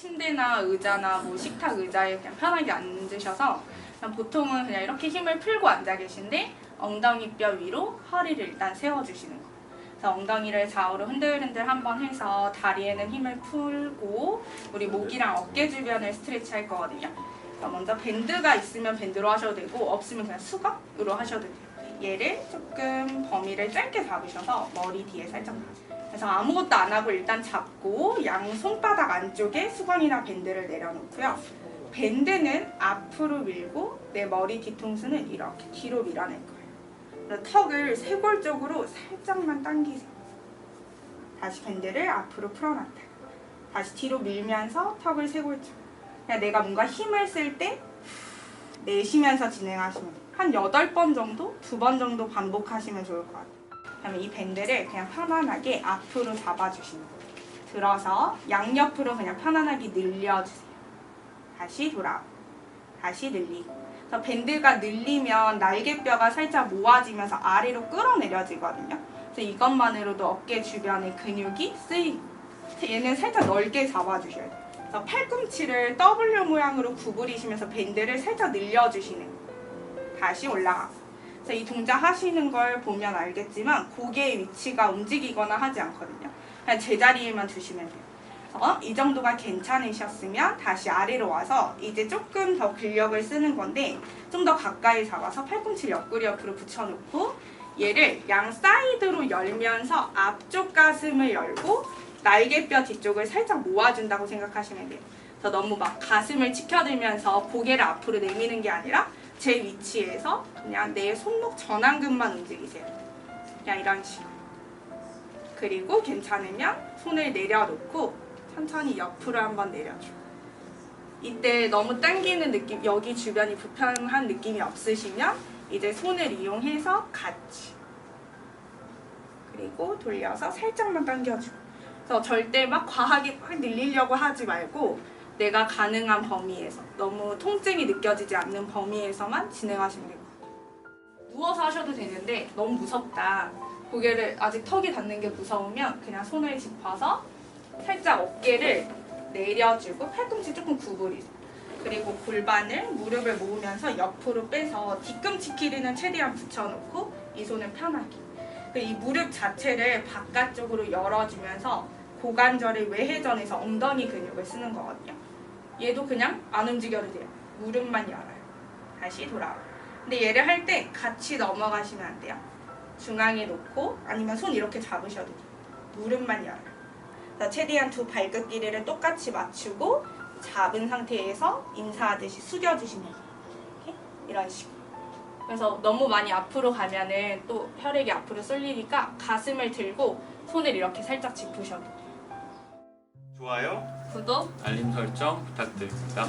침대나 의자나 뭐 식탁 의자에 그냥 편하게 앉으셔서 그냥 보통은 그냥 이렇게 힘을 풀고 앉아 계신데 엉덩이 뼈 위로 허리를 일단 세워주시는 거. 그래서 엉덩이를 좌우로 흔들흔들 한번 해서 다리에는 힘을 풀고 우리 목이랑 어깨 주변을 스트레치 할 거거든요. 그래서 먼저 밴드가 있으면 밴드로 하셔도 되고 없으면 그냥 수건으로 하셔도 돼요. 얘를 조금 범위를 짧게 잡으셔서 머리 뒤에 살짝 그래서 아무것도 안 하고 일단 잡고 양 손바닥 안쪽에 수건이나 밴드를 내려놓고요. 밴드는 앞으로 밀고 내 머리 뒤통수는 이렇게 뒤로 밀어낼 거예요. 턱을 쇄골 쪽으로 살짝만 당기세요. 다시 밴드를 앞으로 풀어놨다. 다시 뒤로 밀면서 턱을 쇄골 쪽. 그냥 내가 뭔가 힘을 쓸 때 내쉬면서 진행하시면 돼요. 한 8번 정도, 두 번 정도 반복하시면 좋을 것 같아요. 그다음에 이 밴드를 그냥 편안하게 앞으로 잡아주시는 거예요. 들어서 양옆으로 그냥 편안하게 늘려주세요. 다시 돌아. 다시 늘리고. 그래서 밴드가 늘리면 날개뼈가 살짝 모아지면서 아래로 끌어내려지거든요. 그래서 이것만으로도 어깨 주변의 근육이 쓰이고. 얘는 살짝 넓게 잡아주셔야 돼요. 그래서 팔꿈치를 W 모양으로 구부리시면서 밴드를 살짝 늘려주시는 거예요. 다시 올라가고. 그래서 이 동작 하시는 걸 보면 알겠지만 고개의 위치가 움직이거나 하지 않거든요. 그냥 제자리에만 두시면 돼요. 그래서 이 정도가 괜찮으셨으면 다시 아래로 와서 이제 조금 더 근력을 쓰는 건데 좀 더 가까이 잡아서 팔꿈치를 옆구리 옆으로 붙여놓고 얘를 양 사이드로 열면서 앞쪽 가슴을 열고 날개뼈 뒤쪽을 살짝 모아준다고 생각하시면 돼요. 그래서 너무 막 가슴을 치켜들면서 고개를 앞으로 내미는 게 아니라 제 위치에서 그냥 내 손목 전완근만 움직이세요. 그냥 이런 식으로. 그리고 괜찮으면 손을 내려놓고 천천히 옆으로 한번 내려줘. 이때 너무 당기는 느낌, 여기 주변이 불편한 느낌이 없으시면 이제 손을 이용해서 같이. 그리고 돌려서 살짝만 당겨줘. 그래서 절대 막 과하게 막 늘리려고 하지 말고 내가 가능한 범위에서 너무 통증이 느껴지지 않는 범위에서만 진행하시면 같아요. 누워서 하셔도 되는데 너무 무섭다. 고개를 아직 턱이 닿는 게 무서우면 그냥 손을 짚어서 살짝 어깨를 내려주고 팔꿈치 조금 구부리세요. 그리고 골반을 무릎을 모으면서 옆으로 빼서 뒤꿈치 길이는 최대한 붙여놓고 이 손은 편하게. 이 무릎 자체를 바깥쪽으로 열어주면서 고관절을 외회전해서 엉덩이 근육을 쓰는 거거든요. 얘도 그냥 안 움직여도 돼요. 무릎만 열어요. 다시 돌아와. 근데 얘를 할 때 같이 넘어가시면 안 돼요. 중앙에 놓고 아니면 손 이렇게 잡으셔도 돼요. 무릎만 열어요. 그래서 최대한 두 발끝 길이를 똑같이 맞추고 잡은 상태에서 인사하듯이 돼요. 이렇게? 이런 식으로. 그래서 너무 많이 앞으로 가면은 또 혈액이 앞으로 쏠리니까 가슴을 들고 손을 이렇게 살짝 짚으셔도 돼요. 좋아요. 구독 알림 설정 부탁드립니다.